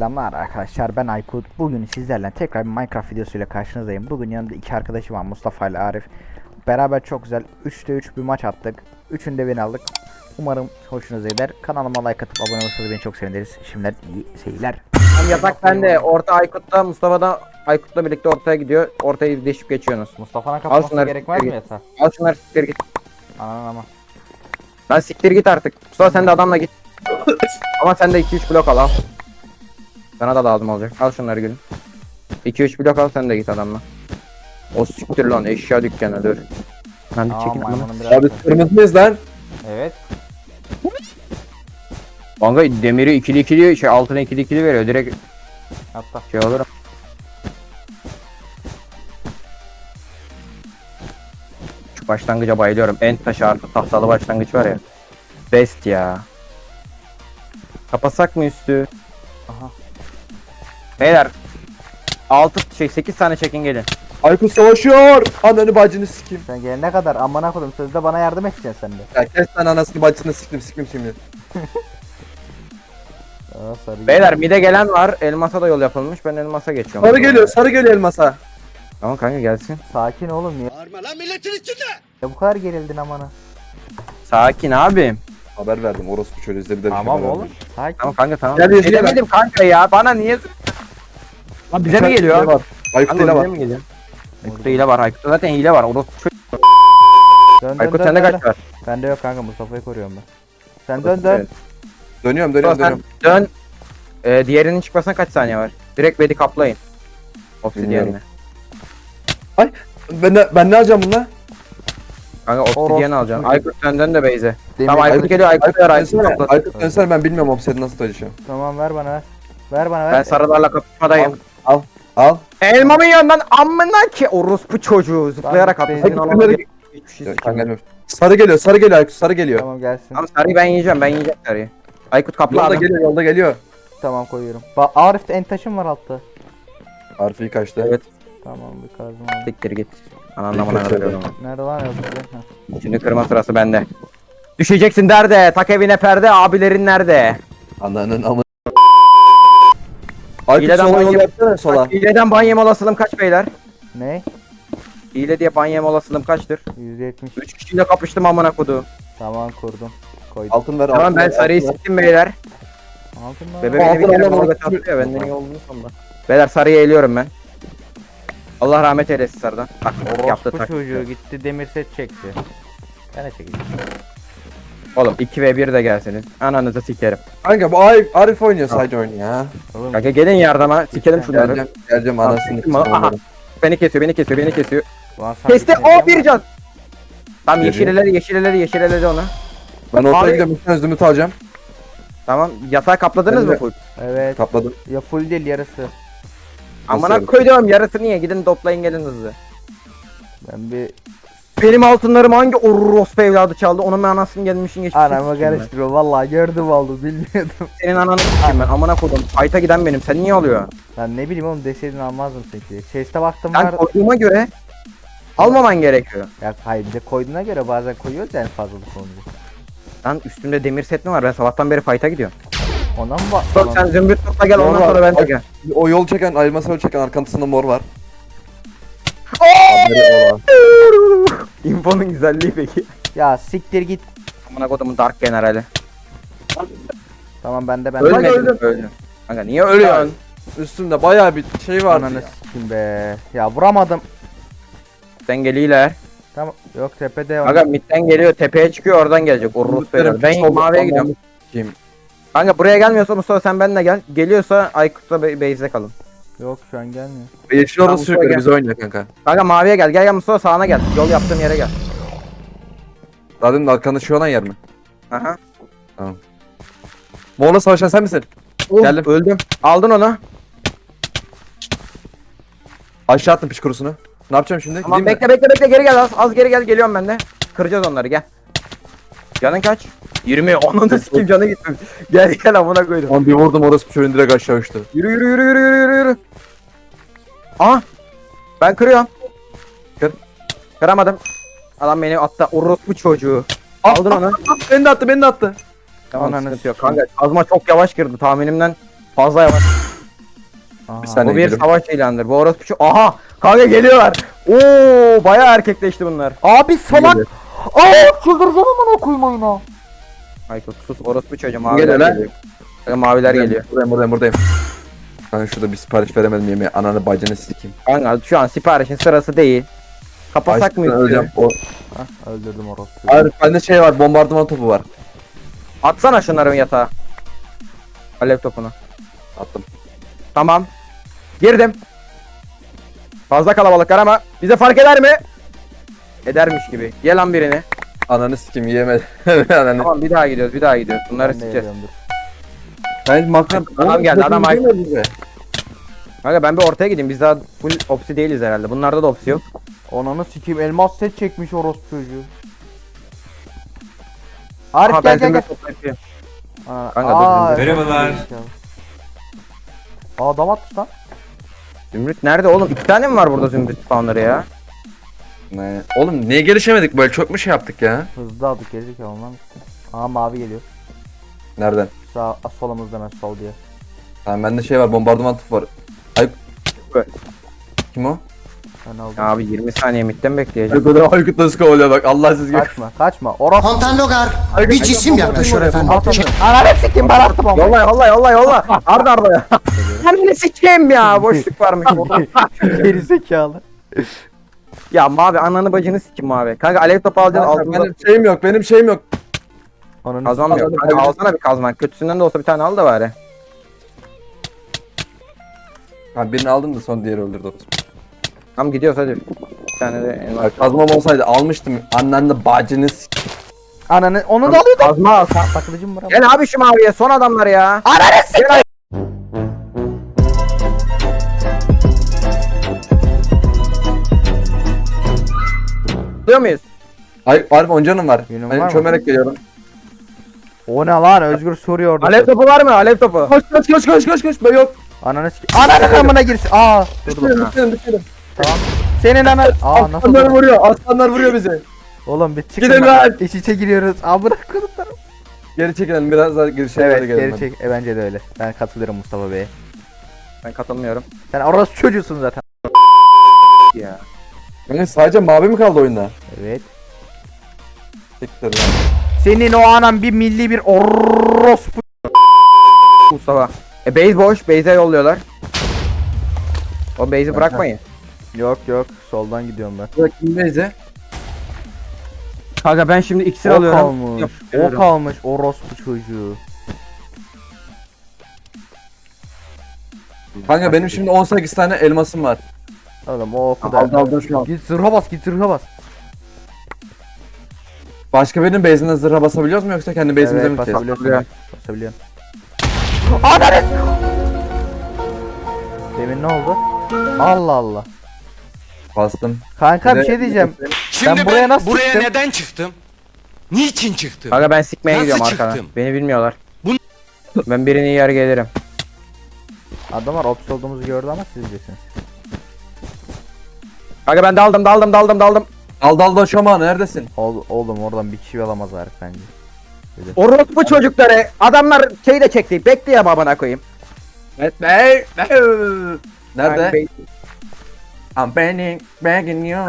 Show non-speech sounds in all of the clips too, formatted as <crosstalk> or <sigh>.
Selamlar arkadaşlar ben Aykut Bugün sizlerle tekrar bir Minecraft videosuyla karşınızdayım Bugün yanımda iki arkadaşım var Mustafa ile Arif Beraber çok güzel 3'te 3 bir maç attık Üçünde beni aldık Umarım hoşunuza gider Kanalıma like atıp abone olursanız beni çok seviniriz Şimdiden iyi seyirler Tam yatak bende. Orta Aykut'ta, Mustafa da Aykut'la birlikte ortaya gidiyor. Ortayı deşip geçiyorsunuz. Mustafa'nın kapatması gerekmez mi yatağı? Al şunları siktir git. Anan ama Lan siktir git artık. Mustafa sen de adamla git. Ama sen de 2-3 blok al al. Sana da lazım olacak. Al şunları gülüm. 2-3 blok al sen de git adamla. O siktir lan eşya dükkanı dur. Ben bir bunu. maymunun biraz Abi kırmızıyız lan. Evet Kanka demiri ikili ikili şey altına ikili ikili veriyor. Direkt hatta şey olur. Şu başlangıca bayılıyorum. En taşı artı tahtalı başlangıç var ya. Best ya. Kapatsak mı üstü? Aha. Beyler 6 şey 8 tane çekin gelin. Aykut savaşıyor. Ananı bacını sikeyim. Sen gelene kadar amına koydum sözde bana yardım edeceksin sen de Ya kes lan anasını bacısını siktim siktim şimdi. <laughs> Aa, sarı Beyler mide gelen var. Elmasa da yol yapılmış. Ben elmasa geçiyorum. Sarı geliyor sarı geliyor elmasa. Tamam kanka gelsin. Sakin oğlum ya Bağırma lan milletin içinde. Ya bu kadar gerildin amına Sakin abi. Haber verdim orospu çocuğu izle bir de bir Tamam haber oğlum verdim. Tamam sakin kanka tamam. Gel, Ne yüzüne bak. demedim kanka ya. Bana niye? Lan bize mi geliyor? var. Aykut Kanka ile bize var. mi geliyor? Aykut'ta hile var. Aykut'ta zaten hile var. Orası çok... Dön dön Aykut dön, sende dön, kaç dön. var? Bende yok kanka Mustafa'yı koruyorum ben. Sen dön dön. Evet. Dönüyorum dönüyorum Sen dönüyorum. dön. Ee, diğerinin çıkmasına kaç saniye var? Direkt bedi kaplayın. Obsidiyenle. Bilmiyorum. Ben, ne, ben ne alacağım bununla? Kanka obsidiyen Orospu alacaksın. çocuğu. Aykut senden de beyze. Demir- Tamam Aykut geliyor. Aykut ver Aykut dönsene. kapla. Aykut dönsene ben bilmiyorum obsedi nasıl taşıyacağım. Tamam ver bana ver. Ver bana ver. Ben sarılarla kapışmadayım. Al. Elmamın yanından amına ki orospu çocuğu zıplayarak attı. Senin ananı Ben- hiçbir şey sikeyim. Sarı geliyor sarı geliyor Aykut sarı geliyor. Tamam gelsin. Tamam sarıyı ben yiyeceğim. Ben yiyeceğim sarıyı. Aykut kapla Yolda adam. geliyor yolda geliyor. Tamam koyuyorum. Bak Arif'te en taşım var altta. Harfi kaçtı. Evet. Tamam bir kazma aldım. Siktir git. Anlamına Dikkat kadar edin. Nerede lan yazık ya? Ha. Şimdi kırma sırası bende. Düşeceksin derde. Tak evine perde. Abilerin nerede? Ananın amı. Aykut sola yol banyo- yapsana sola. Hileden ban yeme olasılığım kaç beyler? Ne? Hile diye ban yeme olasılığım kaçtır? 170. 3 kişiyle kapıştım amına kodu. Tamam kurdum. Koydum. Altın ver Tamam altın ben ver, sarıyı altın ver. siktim beyler. Altın beni bir kere alalım, bana altın. götürdü ya benden iyi olduğunu sonunda. Beyler sarıyı eğiliyorum ben. Allah rahmet eylesin sarıdan. Bak yaptı Orospu tak. çocuğu gitti demir set çekti. Ben de çekeceğim. Oğlum 2 ve 1 de gelseniz. Ananızı sikerim. Kanka bu Arif, Arif oynuyor sadece oynuyor ya. Oğlum Kanka gelin yardıma sikelim şunları. Geleceğim, geleceğim anasını. Aha. Beni kesiyor beni kesiyor beni kesiyor. ulan sen Kesti o bir ama- can. Tamam Geliyor. yeşilleleri yeşilleleri onu. Ben ortaya Abi- gidiyorum. Üstüne zümrüt alacağım. Tamam yatağı kapladınız mı full? Evet. Kapladım. Ya full değil yarısı. Amına yarısı? koydum yarısı niye? Gidin toplayın gelin hızlı. Ben bir Benim altınlarım hangi orospu evladı çaldı? Onun anasını gelmişin geçmişini anamı sikeyim ben. karıştırıyor. Vallahi gördüm oldu bilmiyordum. <laughs> Senin ananı sikeyim ben amına koydum. Fight'a giden benim. Sen niye alıyorsun? Ben ne bileyim oğlum deseydin almazdım peki. Chest'e baktım Ben var. koyduğuma göre almaman gerekiyor. Ya hayır bir de koyduğuna göre bazen koyuyoruz yani fazlalık olunca. Lan üstümde demir set mi var? Ben sabahtan beri fight'a gidiyorum. Ona mı bak? Dur sen zümrüt topla gel ondan sonra ben de gel. O yol çeken, elmas yol çeken arkasında mor var. Haberi olan. <laughs> İnfonun güzelliği peki. Ya siktir git. Amına kodumun dark generali. Tamam bende ben. Ölmedin öldüm. öldüm. Kanka niye ölüyorsun? Üstümde bayağı bir şey var. Ananı sikim be. Ya vuramadım. Sen geliyorlar. Tamam. Yok tepede. Kanka midden geliyor tepeye çıkıyor oradan gelecek. Orospu evladı. Ben maviye gidiyorum. Kim? Kanka buraya gelmiyorsa Mustafa sen benimle gel. Geliyorsa Aykut'la Be- Beyze kalın. Yok şu an gelmiyor. Yeşil orası sürekli gel. bize oynuyor kanka. Kanka maviye gel. Gel gel Mustafa sağına gel. Yol yaptığım yere gel. Zaten arkanda şu olan yer mi? Aha. Morla savaşan sen misin? Geldim. Öldüm. Aldın onu. Aşağı attım piç kurusunu. Ne yapacağım şimdi? Tamam Gideyim mi? bekle bekle bekle geri gel az, az geri gel geliyorum ben de. Kıracağız onları gel. Canın kaç? 20. <laughs> Onun da sikim canı gitmiş. gel gel amına koydum. Lan bir vurdum orası bir çocuğun direkt aşağı uçtu. Yürü yürü yürü yürü yürü yürü Aha. Ben kırıyorum. Kır. Kıramadım. Adam beni attı. Orospu çocuğu. Aldın onu. Beni de attı beni de attı. Tamam Ananı sıkıntı yok. Kanka kazma çok yavaş girdi tahminimden. Fazla yavaş. Bir saniye Bu bir geliyorum. savaş ilanıdır. Bu orospu şu. Aha! Kanka geliyorlar. Oo, bayağı erkekleşti bunlar. Abi salak. Geliyor. Aa çıldıracağım aman okuyayım oyunu. Aykut sus orospu çocuğu maviler Geliyor lan. maviler geliyor. Buradayım buradayım buradayım. Kanka şurada bir sipariş veremedim yemeğe. Ananı bacını sikeyim. Kanka şu an siparişin sırası değil. Kapasak mı? Öleceğim. O... Hah, öldürdüm orospu. Hayır bende şey var bombardıman topu var. Atsana şunların yatağa. Alev topunu. Attım. Tamam. Girdim. Fazla kalabalıklar ama bize fark eder mi? Edermiş gibi. Ye lan birini. Ananı sikeyim yiyemedim. <laughs> Ananı. Tamam bir daha gidiyoruz bir daha gidiyoruz. Bunları Ben de sikeceğiz. dur. Ben makram. Adam geldi, adam ay-. Kanka ben bir ortaya gideyim. Biz daha full opsi değiliz herhalde. Bunlarda da opsi yok. Ananı sikeyim elmas set çekmiş orospu çocuğu. Arif Aha gel gel gel. Aa, Kanka, aa, dur, Merhabalar. Aa adam atmış lan. Zümrüt nerede oğlum? İki tane mi var burada zümrüt spawnları ya? Ne? Oğlum niye gelişemedik böyle çok mu şey yaptık ya? Hızlı aldık gerizekalı ondan. Aa mavi geliyor. Nereden? Sağ solumuzda hemen sol diye. Tamam bende şey var bombardıman topu var. Ay. Kim o? Ben aldım. Ya abi 20 saniye midden bekleyeceğim. Aykut Aykut nasıl kovalıyor bak Allah siz gibi. Kaçma kaçma. Orospu. Komutan Logar bir cisim yaklaşıyor efendim. Onu. Ananı sikeyim ben attım ama. Yolla yolla yolla yolla. Arda arda <laughs> ya. Kendini sikeyim ya. Boşluk varmış orada. <laughs> Gerizekalı. ya mavi ananı bacını sikim mavi. Kanka alev topu alacaksın altında. Benim şeyim yok benim şeyim yok. Ananı Kazmam yok. Kanka alsana bir kazman. Kötüsünden de olsa bir tane al da bari. Ha birini aldım da son diğeri öldürdü. Tamam gidiyoruz hadi. Bir tane de. Bak, Kazmam olsaydı almıştım. Annenle bacını sik. Ananı onu da alıyordum. Kazma al. Takılıcım var ama. Gel abi şu maviye son adamlar ya. Ananı sikeyim. Diyor muyuz? Ay Arif oncanım var. Benim ben var mı? çömerek geliyorum. O ne lan Özgür soruyor orada. Alev topu var mı? Alev topu. Koş koş koş koş koş koş. Ben yok. Ananı sikeyim. Ananın amına girsin. Aa. Dur dur. Düşelim düşelim düşelim. Senin anan. Aa nasıl? Aslanlar vuruyor. Aslanlar vuruyor bizi. Oğlum bir çıkın. Gidelim lan. İç içe giriyoruz. Amına koduklarım. Geri çekilelim biraz daha geri şeylere Evet gelelim. geri çek. E, bence de öyle. Ben katılıyorum Mustafa Bey'e. Ben katılmıyorum. Sen orası çocuğusun zaten. Ya. Yani sadece mavi mi kaldı oyunda? Evet. Siktir lan. Senin o anan bir milli bir orospu. Mustafa. E base boş. Base'e yolluyorlar. O base'i bırakmayın. Yok yok. Soldan gidiyorum ben. Bırak kimdeyse. Kanka ben şimdi iksir O alıyorum. kalmış. Yok, O veriyorum. kalmış orospu çocuğu. Kanka benim şimdi 18 tane elmasım var. Oğlum o kadar. Şu an. Git zırha bas git zırha bas. Başka birinin base'ine zırha basabiliyoruz mu yoksa kendi base'imize mi gideceğiz? basabiliyorsun. Basabiliyorsun. Ananı Demin ne oldu? Allah Allah. Bastım. Kanka bir şey diyeceğim. Şimdi ben, buraya nasıl buraya çıktım? neden çıktım? Niçin çıktım? Kanka ben sikmeye Nasıl gidiyorum arkadan. çıktım? Beni bilmiyorlar. Bu- Ben birini yer gelirim. Adamlar ops olduğumuzu gördü ama siz bilirsiniz. Kanka ben daldım daldım daldım daldım. Al dal da şoma neredesin? Ol, oğlum oradan bir kişi alamaz Arif bence. Orospu çocukları. Adamlar şey de çekti. Bekliyor babana koyayım. Evet bey. Kanka, Nerede? base- I'm begging, begging you.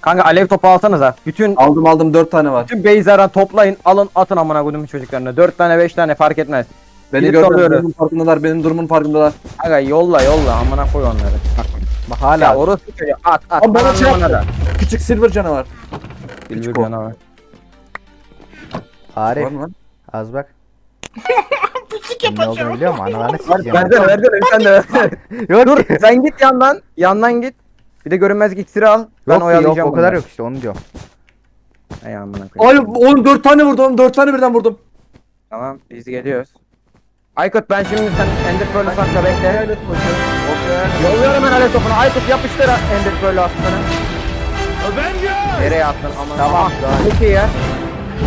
Kanka alev topu alsanıza. Bütün Aldım aldım 4 tane var. bütün base'lerden toplayın alın atın amına koyduğum çocuklarına. 4 tane 5 tane fark etmez. Beni Gidip gördüler, alıyoruz. durumun farkındalar, benim durumun farkındalar. Kanka yolla yolla amına koy onları. Bak Ya hala. orospu çocuğu at at. Ama bana şey da. Küçük silver canavar. O. canavar. Var Arif az bak. <laughs> ne olduğunu biliyor musun? Analarını sikeceğim. Versene versene sen de versene. <laughs> Yok Dur sen git yandan. Yandan git. Bir de görünmezlik iksiri al. Ben Yok, oyalayacağım yok o kadar bunları. yok işte onu diyorum. Ay amına koyayım. Ay oğlum 4 tane vurdum, 4 tane birden vurdum. Tamam biz geliyoruz. Aykut ben şimdi sen Ender Pearl'ü sakla bekle. Yolluyorum ben alev topunu. Aykut yapıştır Ender Pearl'ü attığını. Nereye attın aman. Tamam. Çok iyi ya.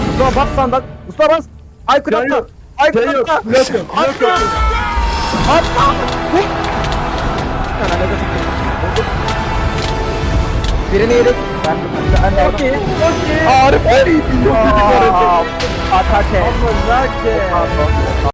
Mustafa bas sandak. Mustafa bas. Aykut Şey atla. yok. Aykut Şey yok, atla. blok yok, blok yok. Atla. Sen. Vurdum. Birini yedik. Ben ben iyi. Çok iyi. Arif en iyi biliyor. Atate.